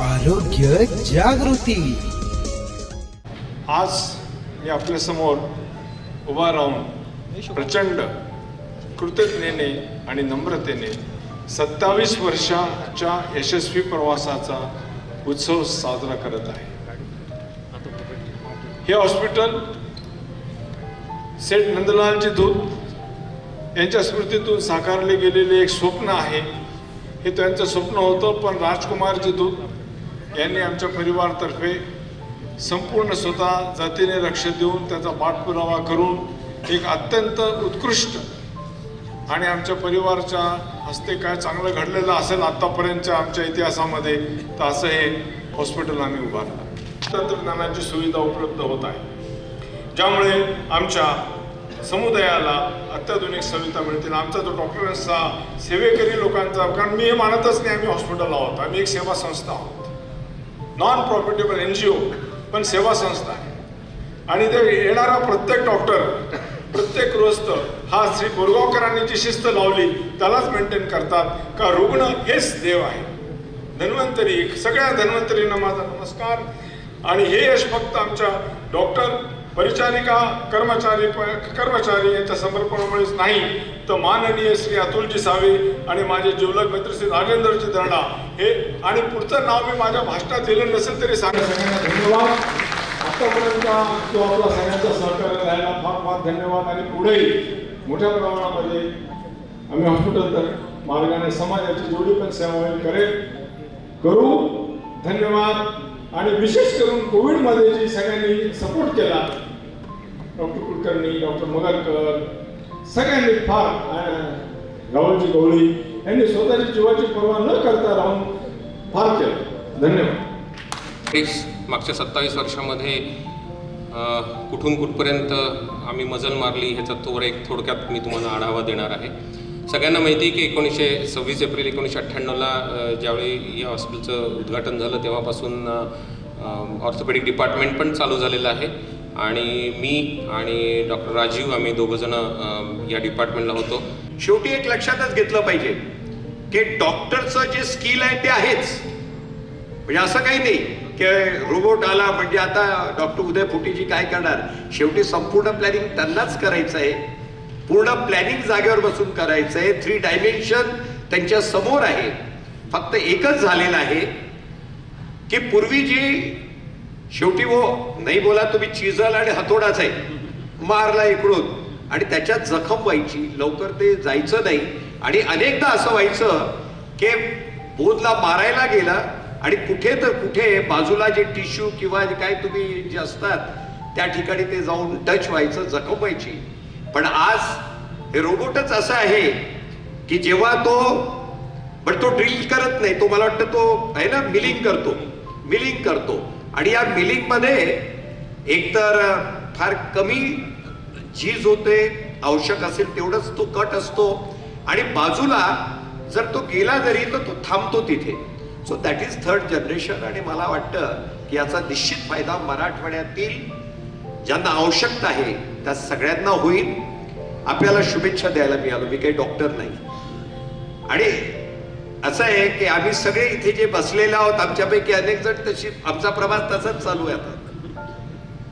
आरोग्य जागृती. आज मी आपल्यासमोर उभा राहून प्रचंड कृतज्ञतेने आणि नम्रतेने सत्तावीस वर्षाच्या यशस्वी प्रवासाचा उत्सव साजरा करत आहे. हे हॉस्पिटल सेठ नंदलालजी दूत यांच्या स्मृतीतून साकारले गेलेले एक स्वप्न आहे. हे त्यांचं स्वप्न होतं पण राजकुमारजी दूत यांनी आमच्या परिवारातर्फे संपूर्ण स्वतः जातीने लक्ष देऊन त्याचा पाठपुरावा करून एक अत्यंत उत्कृष्ट आणि आमच्या परिवाराच्या हस्ते काय चांगलं घडलेलं असेल आत्तापर्यंतच्या आमच्या इतिहासामध्ये तर असं हे हॉस्पिटल आम्ही उभारलं. तंत्रज्ञानाची सुविधा उपलब्ध होत आहे. ज्यामुळे आमच्या समुदायाला अत्याधुनिक सुविधा मिळतील. आमचा जो डॉक्टरांचा सेवेकरी लोकांचा कारण मी हे मानतच नाही आम्ही हॉस्पिटल आहोत. आम्ही एक सेवा संस्था आहोत. Non profitable N G O पण सेवा संस्था. आहे आणि ते येणारा प्रत्येक डॉक्टर प्रत्येक गृहस्थ हा श्री बोरगावकरांनी जी शिस्त लावली त्यालाच मेंटेन करतात. का रुग्ण हेच देव आहे. धन्वंतरी सगळ्या धन्वंतरींना माझा नमस्कार. आणि हे यश फक्त आमच्या डॉक्टर परिचारिका कर्मचारी कर्मचारी यांच्या समर्पणामुळेच नाही तर माननीय श्री अतुलजी सावे आणि माझे जिवलग मित्र श्री राजेंद्रजी दर्डा हे आणि पुढचं नाव मी माझ्या भाषणात दिलं नसेल तरी सांगा सगळ्यांना धन्यवाद. आतापर्यंत तो आपला सगळ्यांचा सहकार्य राहिला फार फार धन्यवाद. आणि पुढेही मोठ्या प्रमाणामध्ये आम्ही हॉस्पिटल तर मार्गाने समाजाची जेवढी पण सेवा करेल. करू. धन्यवाद. आणि विशेष करून कोविडमध्ये जी सगळ्यांनी सपोर्ट केला. डॉक्टर कुलकर्णी डॉक्टर मगरकर सगळ्यांनी फार राहुलजी गवळी यांनी स्वतःच्या जीवाची पर्वा न करता राहून फार केलं. धन्यवाद. मागच्या सत्तावीस वर्षामध्ये कुठून कुठपर्यंत आम्ही मजल मारली ह्याचा तोवर एक थोडक्यात मी तुम्हाला आढावा देणार आहे. सगळ्यांना माहिती आहे की एकोणीसशे सव्वीस एप्रिल एकोणीसशे अठ्ठ्याण्णवला ज्यावेळी या हॉस्पिटलचं उद्घाटन झालं तेव्हापासून ऑर्थोपेडिक डिपार्टमेंट पण चालू झालेलं आहे. आणि मी आणि डॉक्टर राजीव आम्ही दोघंजणं या डिपार्टमेंटला होतो. शेवटी एक लक्षातच घेतलं पाहिजे की डॉक्टरचं जे स्किल आहे ते आहेच. म्हणजे असं काही नाही की रोबोट आला म्हणजे आता डॉक्टर उदय फुटीजी काय करणार? शेवटी संपूर्ण प्लॅनिंग त्यांनाच करायचं आहे. पूर्ण प्लॅनिंग जागेवर बसून करायचं आहे. थ्री डायमेन्शन त्यांच्यासमोर आहे. फक्त एकच झालेलं आहे की पूर्वी जी शेवटी वो नाही बोला तुम्ही चिजल आणि हतोडाच आहे. मारला इकडून. आणि त्याच्यात जखम व्हायची. लवकर ते जायचं नाही. आणि अनेकदा असं व्हायचं की बोधला मारायला गेला आणि कुठे तर कुठे बाजूला जे टिश्यू किंवा जे काय तुम्ही जे असतात त्या ठिकाणी ते जाऊन टच व्हायचं जखम व्हायची. पण आज हे रोबोटच असं आहे की जेव्हा तो पण तो ड्रिल करत नाही. तो मला वाटतं तो आहे ना मिलिंग करतो. मिलिंग करतो. आणि या मिलिंगमध्ये एकतर फार कमी झीज होते आवश्यक असेल तेवढंच तो कट असतो. आणि बाजूला जर तो गेला जरी तर तो थांबतो तिथे. So that is third generation आणि मला वाटतं की याचा निश्चित फायदा मराठवाड्यातील ज्यांना आवश्यकता आहे त्या सगळ्यांना होईल. आपल्याला शुभेच्छा द्यायला मिळालो. मी काही डॉक्टर नाही. आणि असं आहे की आम्ही सगळे इथे जे बसलेले आहोत आमच्यापैकी अनेक जण तशी आमचा प्रवास तसाच चालू आहे आता.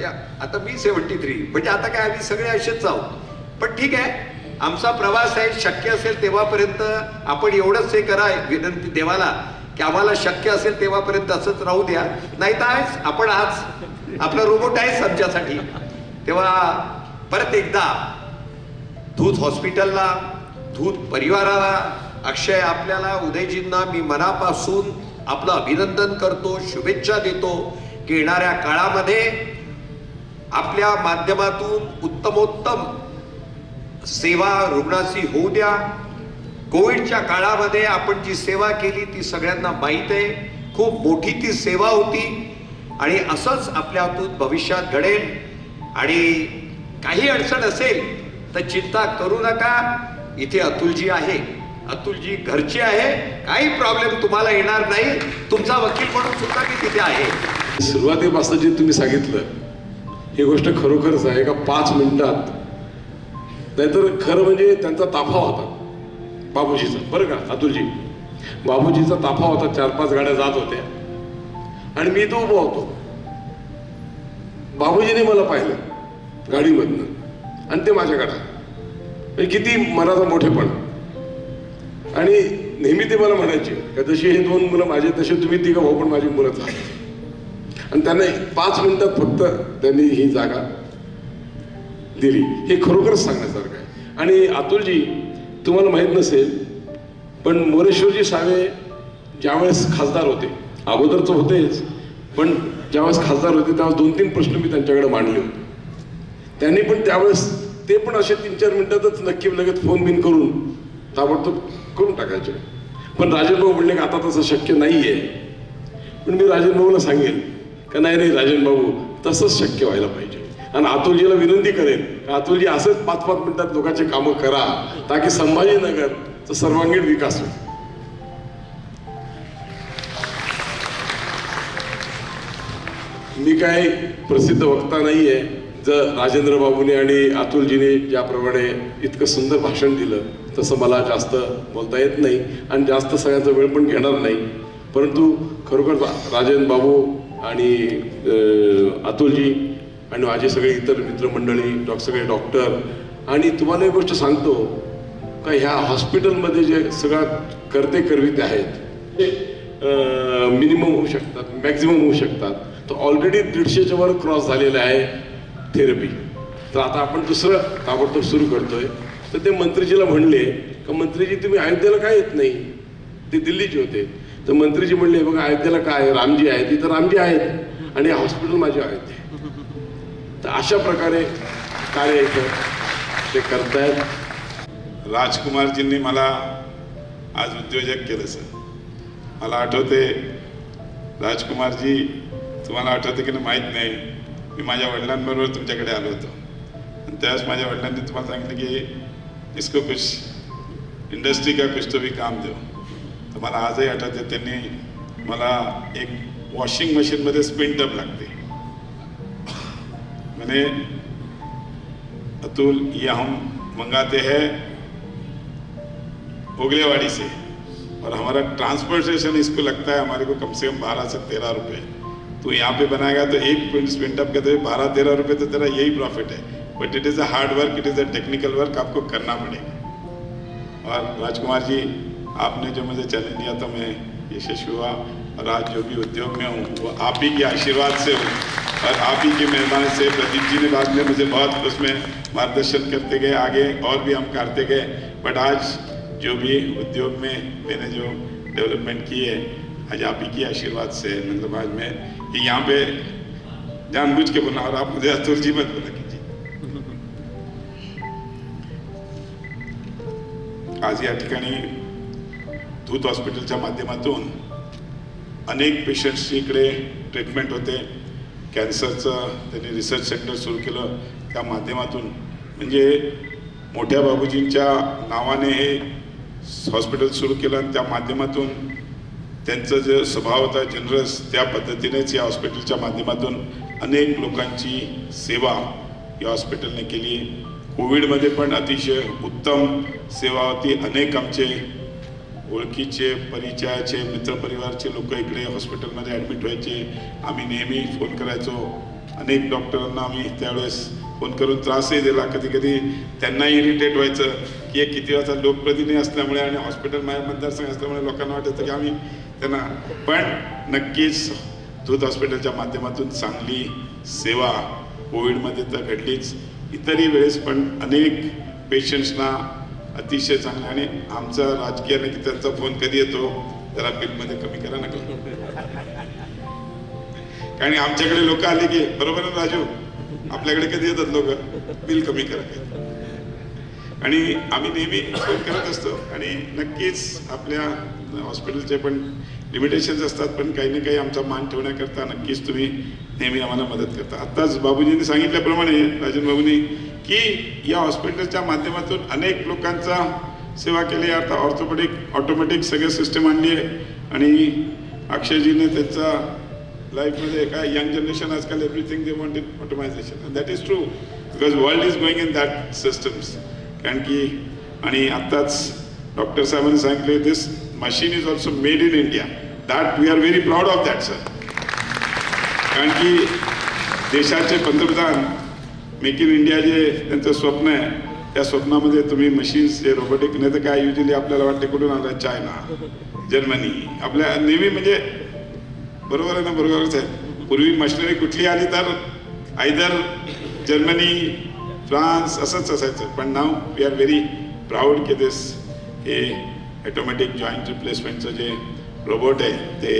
या, आता मी सेवन्टी थ्री म्हणजे आता काय आम्ही सगळे असेच आहोत. पण ठीक आहे आमचा प्रवास आहे शक्य असेल तेव्हापर्यंत आपण एवढंच हे करा विनंती देवाला की आम्हाला शक्य असेल तेव्हापर्यंत असंच राहू द्या. नाही तर आहेच आपण आज आपला रोबोट आहेच आमच्यासाठी. तेव्हा परत एकदा धूत हॉस्पिटलला धूत परिवाराला अक्षय आपल्याला उदयजींना मी मनापासून आपलं अभिनंदन करतो शुभेच्छा देतो की येणाऱ्या काळामध्ये आपल्या माध्यमातून उत्तमोत्तम सेवा रुग्णाशी होऊ द्या. कोविडच्या काळामध्ये आपण जी सेवा केली ती सगळ्यांना माहीत आहे. खूप मोठी ती सेवा होती आणि असंच आपल्यातून भविष्यात घडेल. आणि काही अडचण असेल तर चिंता करू नका. इथे अतुलजी आहे. अतुलजी घरचे आहे काही प्रॉब्लेम तुम्हाला येणार नाही. तुमचा वकील म्हणून सुद्धा मी तिथे आहे. सुरुवातीपासून जे तुम्ही सांगितलं ही गोष्ट खरोखरच आहे का पाच मिनिटात? नाहीतर खरं म्हणजे त्यांचा ताफा होता बाबूजीचा. बरं का अतुलजी? बाबूजीचा ताफा होता चार पाच गाड्या जात होत्या. आणि मी तो उभा होतो. बाबूजीने मला पाहिलं गाडीमधनं. आणि ते माझ्याकडे म्हणजे किती मनाचा मोठेपण. आणि नेहमी ते मला म्हणायचे का जशी हे दोन मुलं माझे तसे तुम्ही तिघं भाऊ पण माझी मुलंच आहात आणि त्यांना पाच मिनिटात फक्त त्यांनी ही जागा दिली. हे खरोखरच सांगण्यासारखं आहे. आणि अतुलजी तुम्हाला माहीत नसेल पण मोरेश्वरजी सावे ज्यावेळेस खासदार होते अगोदर तर होतेच पण ज्यावेळेस खासदार होते त्यावेळेस दोन तीन प्रश्न मी त्यांच्याकडे मांडले होते. त्यांनी पण त्यावेळेस ते पण असे तीन चार मिनिटातच नक्की लगेच फोन बिन करून ताबडतोब करून टाकायचे. पण राजन भाऊ म्हणले की आता तसं शक्य नाही आहे पण मी राजन भाऊला सांगेन का नाही नाही राजन भाऊ तसंच शक्य व्हायला पाहिजे. आणि अतुलजीला विनंती करेन का अतुलजी असंच पाच पाच मिनिटात लोकांचे कामं करा ताकी संभाजीनगरचा सर्वांगीण विकास होईल. मी काय प्रसिद्ध वक्ता नाही आहे जर राजेंद्र बाबूने आणि अतुलजीने ज्याप्रमाणे इतकं सुंदर भाषण दिलं तसं मला जास्त बोलता येत नाही आणि जास्त सगळ्यांचा वेळ पण घेणार नाही. परंतु खरोखर राजेंद्र बाबू आणि अतुलजी आणि माझे सगळे इतर मित्रमंडळी डॉ सगळे डॉक्टर आणि तुम्हाला एक गोष्ट सांगतो का ह्या हॉस्पिटलमध्ये जे सगळ्यात करते करविते आहेत ते मिनिमम होऊ शकतात मॅक्झिमम होऊ शकतात. तर ऑलरेडी दीडशेच्या वर क्रॉस झालेलं आहे थेरपी. तर आता आपण दुसरं ताबडतोब सुरू करतोय. तर ते मंत्रीजीला म्हणले का मंत्रीजी तुम्ही अयोध्येला काय येत नाही? ते दिल्लीचे होते. तर मंत्रीजी म्हणले बघा अयोध्येला काय रामजी आहे तिथं रामजी आहेत आणि हॉस्पिटल माझे अयोध्ये तर अशा प्रकारे कार्य इथं ते करतायत. राजकुमारजींनी मला आज उद्योजक केलं सर. मला आठवते राजकुमारजी तुम्हाला आठवते की नाही माहीत नाही. मी माझ्या वडिलांबरोबर तुमच्याकडे आलो होतो. आणि त्यावेळेस माझ्या वडिलांनी तुम्हाला सांगितलं की इसको कुछ इंडस्ट्री का कुछ तो भी काम देऊ तर मला आजही आठवते त्यांनी मला एक वॉशिंग मशीनमध्ये स्पिन टब लागते मैंने अतुल ये हम मंगाते हैं उगलेवाड़ी से। और हमारा ट्रांसपोर्टेशन इसको लगता है हमारे को कम से कम बारह से तेरह रुपए। तो यहाँ पे बनाएगा तो एक स्पिंट अप कहते हैं बारह तेरह रुपए तो तेरा यही प्रॉफिट है। But it is a hard work it is a technical work आपको करना पड़ेगा। और राजकुमार जी, आपने जो मुझे चैलेंज दिया था मैं यशस्वी हुआ और आज जो भी उद्योग में हूँ, वो आप ही के आशीर्वाद से हूँ। और आप ही की मेहरबानी से प्रदीप जी ने बाद में मुझे बहुत उसमें मार्गदर्शन करते गए, आगे और भी हम करते गए। बट आज जो भी उद्योग में मैंने जो डेवलपमेंट की है, आज आप ही की आशीर्वाद से नंदबाज में कि यहाँ पे जानबूझ के बोला और आप मुझे अतुल जी मत बोला आज या ठिकाणी धूत हॉस्पिटलच्या माध्यमातून अनेक पेशंट्सची इकडे ट्रीटमेंट होते. कॅन्सरचं त्यांनी रिसर्च सेंटर सुरू केलं. त्या माध्यमातून म्हणजे मोठ्या बाबूजींच्या नावाने हे हॉस्पिटल सुरू केलं आणि त्या माध्यमातून त्यांचा जो स्वभाव होता जनरस त्या पद्धतीनेच या हॉस्पिटलच्या माध्यमातून अनेक लोकांची सेवा या हॉस्पिटलने केली. कोविडमध्ये पण अतिशय उत्तम सेवा होती. अनेक आमचे ओळखीचे परिचयाचे मित्रपरिवारचे लोक इकडे हॉस्पिटलमध्ये ॲडमिट व्हायचे. आम्ही नेहमी फोन करायचो. अनेक डॉक्टरांना आम्ही त्यावेळेस फोन करून त्रासही दिला. कधी कधी त्यांनाही इरिटेट व्हायचं की हे किती वाजता लोकप्रतिनिधी असल्यामुळे आणि हॉस्पिटल माझ्या मतदारसंघ असल्यामुळे लोकांना वाटायचं की आम्ही त्यांना पण नक्कीच दूध हॉस्पिटलच्या माध्यमातून चांगली सेवा कोविडमध्ये तर घडलीच. इतरही वेळेस पण अनेक पेशंट्सना अतिशय चांगलं आणि आमचा राजकीय की त्यांचा फोन कधी येतो जरा बिलमध्ये कमी करा नका. कारण आमच्याकडे लोक आले की बरोबर ना राजू? आपल्याकडे कधी येतात लोक? बिल कमी करा. आणि आम्ही नेहमी फोन करत असतो आणि नक्कीच आपल्या हॉस्पिटलचे पण लिमिटेशन्स असतात पण काही ना काही आमचा मान ठेवण्याकरता नक्कीच तुम्ही नेहमी आम्हाला मदत करता. आत्ताच बाबूजींनी सांगितल्याप्रमाणे राजन बाबूंनी की या हॉस्पिटलच्या माध्यमातून अनेक लोकांचा सेवा केली. आता ऑर्थोपेडिक ऑटोमॅटिक सगळं सिस्टम आणली आहे. आणि अक्षयजीने त्यांचा लाईफमध्ये काय यंग जनरेशन आजकाल everything they want in automization that is true because world is going in that systems कारण की आणि आत्ताच डॉक्टर साहेबांनी सांगितले this machine is also made in India that we are very proud of that, sir. कारण की देशाचे पंतप्रधान मेक इन इंडिया जे त्यांचं स्वप्न आहे त्या स्वप्नामध्ये तुम्ही मशीन्स जे रोबोटिक नाही तर काय युजली आपल्याला वाटते कुठून आलं चायना जर्मनी आपल्या नेहमी म्हणजे बरोबर आहे ना बरोबरच आहे. पूर्वी मशिनरी कुठली आली तर आयदर जर्मनी फ्रान्स असंच असायचं. पण नाव वी आर व्हेरी प्राऊड की दिस हे ॲटोमॅटिक जॉईंट रिप्लेसमेंटचं जे रोबोट आहे ते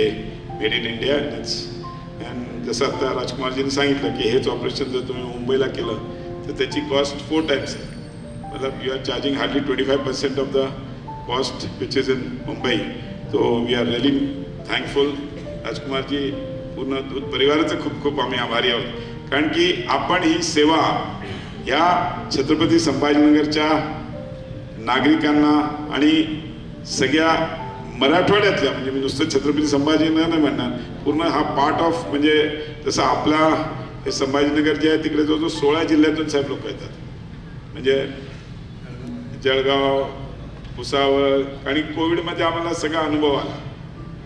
मेड इन इंडिया अँड जसं आता राजकुमारजीने सांगितलं की हेच ऑपरेशन जर तुम्ही मुंबईला केलं तर त्याची कॉस्ट फोर टाईम्स आहे. मतलब you are charging hardly twenty five percent of the cost which is in Mumbai तो वी आर रिअली थँकफुल राजकुमारजी पूर्ण दूध परिवाराचं खूप खूप आम्ही आभारी आहोत. कारण की आपण ही सेवा या छत्रपती संभाजीनगरच्या नागरिकांना आणि सगळ्या मराठवाड्यातल्या म्हणजे मी नुसतं छत्रपती संभाजीनगर नाही म्हणणार पूर्ण हा पार्ट ऑफ म्हणजे जसं आपला हे संभाजीनगर जे आहे तिकडे जवळजवळ सोळा जिल्ह्यातून साहेब लोक येतात. म्हणजे जळगाव भुसावळ आणि कोविडमध्ये आम्हाला सगळा अनुभव आला.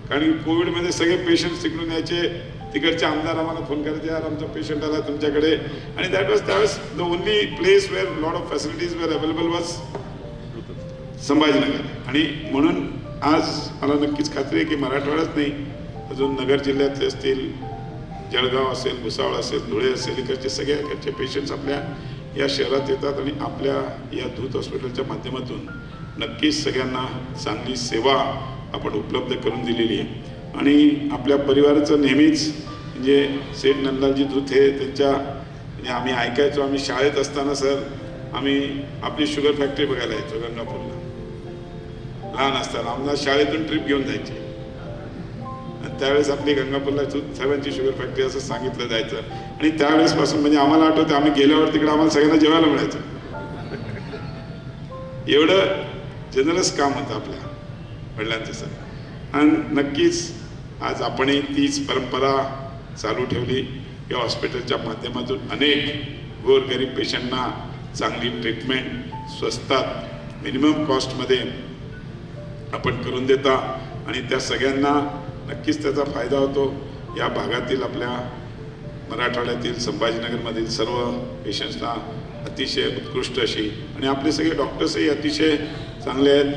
कारण कोविडमध्ये सगळे पेशंट तिकडून यायचे तिकडचे आमदार आम्हाला फोन करायचे यार आमचा पेशंट आला तुमच्याकडे. आणि दॅट वॉज त्यावेळेस the only place where lot of facilities were available was Sambhajinagar. आणि म्हणून आज मला नक्कीच खात्री आहे की मराठवाड्यात नाही अजून नगर जिल्ह्यातले असतील जळगाव असेल भुसावळ असेल धुळे असेल इकडचे सगळ्या इकडचे पेशंट्स आपल्या या शहरात येतात आणि आपल्या या दूत हॉस्पिटलच्या माध्यमातून नक्कीच सगळ्यांना चांगली सेवा आपण उपलब्ध करून दिलेली आहे. आणि आपल्या परिवाराचं नेहमीच म्हणजे सेठ नंदाजी दूत हे त्यांच्या म्हणजे आम्ही ऐकायचो आम्ही शाळेत असताना सर आम्ही आपली शुगर फॅक्टरी बघायला यायचो गंगापूरला. लहान असताना आम्हाला शाळेतून ट्रिप घेऊन जायची. आणि त्यावेळेस आपली गंगापूरला सर्वांची शुगर फॅक्टरी असं सांगितलं जायचं. आणि त्यावेळेस पासून म्हणजे आम्हाला आठवतं आम्ही गेल्यावर तिकडे आम्हाला सगळ्यांना जेवायला मिळायचं. एवढं जनरस काम होतं आपल्या वडिलांचं सर आणि नक्कीच आज आपणही तीच परंपरा चालू ठेवली. या हॉस्पिटलच्या माध्यमातून अनेक गोरगरीब पेशंटना चांगली ट्रीटमेंट स्वस्तात मिनिमम कॉस्टमध्ये आपण करून देता आणि त्या सगळ्यांना नक्कीच त्याचा फायदा होतो. या भागातील आपल्या मराठवाड्यातील संभाजीनगरमधील सर्व पेशंट्सना अतिशय उत्कृष्ट अशी आणि आपले सगळे डॉक्टर्सही अतिशय चांगले आहेत.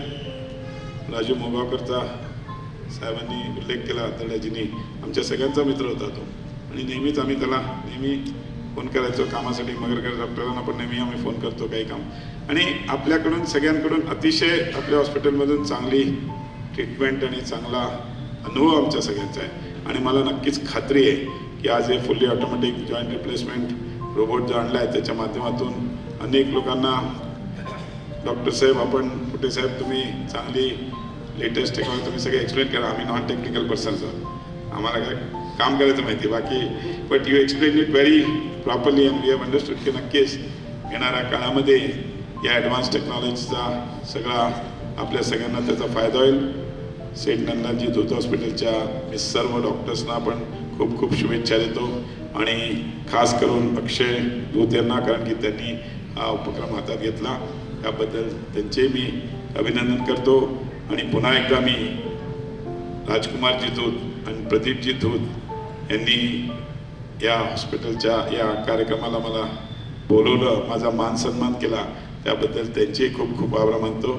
राजू मोगावकरचा साहेबांनी उल्लेख केला तळ्याजींनी आमच्या सगळ्यांचा मित्र होता तो. आणि नेहमीच आम्ही त्याला नेहमी फोन करायचो. कामासाठी मगरकर डॉक्टरांना पण नेहमी आम्ही फोन करतो काही काम. आणि आपल्याकडून सगळ्यांकडून अतिशय आपल्या हॉस्पिटलमधून चांगली ट्रीटमेंट आणि चांगला अनुभव आमच्या सगळ्यांचा आहे. आणि मला नक्कीच खात्री आहे की आज हे fully automatic joint replacement robot जो आणला आहे त्याच्या माध्यमातून अनेक लोकांना डॉक्टर साहेब आपण कुठे साहेब तुम्ही चांगली लेटेस्ट टेक्नॉलॉजी तुम्ही सगळे एक्सप्लेन करा. आम्ही नॉन टेक्निकल पर्सन्स आहोत. आम्हाला काय काम करायचं माहिती बाकी but you explain it very properly and we have understood की नक्कीच येणाऱ्या काळामध्ये या ॲडव्हान्स टेक्नॉलॉजीचा सगळा आपल्या सगळ्यांना त्याचा फायदा होईल. सेठ नंदाजी धोत हॉस्पिटलच्या मी सर्व डॉक्टर्सना पण खूप खूप शुभेच्छा देतो. आणि खास करून अक्षय धूत यांना कारण की त्यांनी हा उपक्रम हातात घेतला. त्याबद्दल त्यांचे मी अभिनंदन करतो. आणि पुन्हा एकदा मी राजकुमारजी धूत आणि प्रदीपजी धूत यांनी या हॉस्पिटलच्या या कार्यक्रमाला मला बोलवलं माझा मान सन्मान केला. त्याबद्दल त्यांचे खूप खूप आभार मानतो.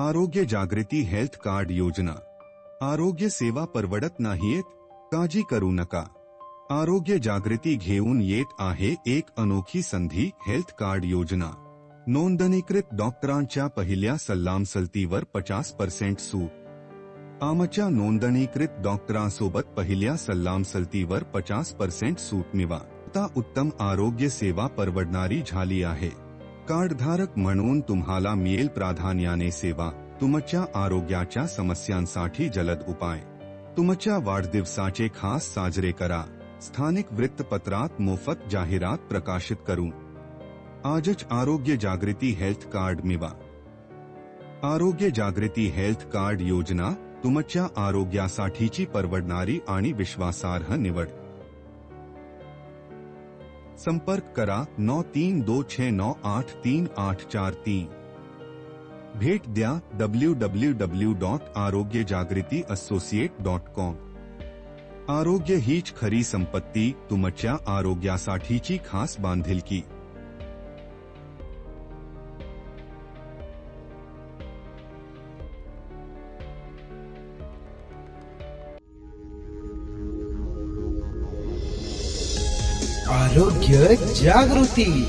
आरोग्य जागृती हेल्थ कार्ड योजना। आरोग्य सेवा परवडत नाहीत काळजी करू नका। आरोग्य जागृती घेऊन येत आहे एक अनोखी संधी हेल्थ कार्ड योजना। नोंदणीकृत डॉक्टरांच्या पहिल्या सल्लामसलतीवर पचास पर्सेंट सूट। आमच्या नोंदणीकृत डॉक्टरांसोबत पहिल्या सल्लामसलतीवर पचास पर्सेंट सूट मिळवा आता उत्तम आरोग्य सेवा परवडणारी झाली आहे। कार्डधारक म्हणून तुम्हाला मिळेल प्राधान्याने सेवा, तुमच्या आरोग्याच्या समस्यांसाठी जलद उपाय. तुमच्या वाढदिवसाचे खास साजरे करा. स्थानिक वृत्तपत्रात मोफत जाहिरात प्रकाशित करून आजच आरोग्य जागृती हेल्थ कार्ड मिळवा. आरोग्य जागृती हेल्थ कार्ड योजना तुमच्या आरोग्यासाठीची परवडणारी आणि विश्वासार्ह निवड. संपर्क करा नौ तीन दो छ नौ आठ तीन आठ चार तीन। भेट दिया W W W dot Arogya Jagriti associate dot com आरोग्य हीच खरी संपत्ति, तुमच्या आरोग्यासाठीची खास बांधिलकी। आरोग्य जागृती.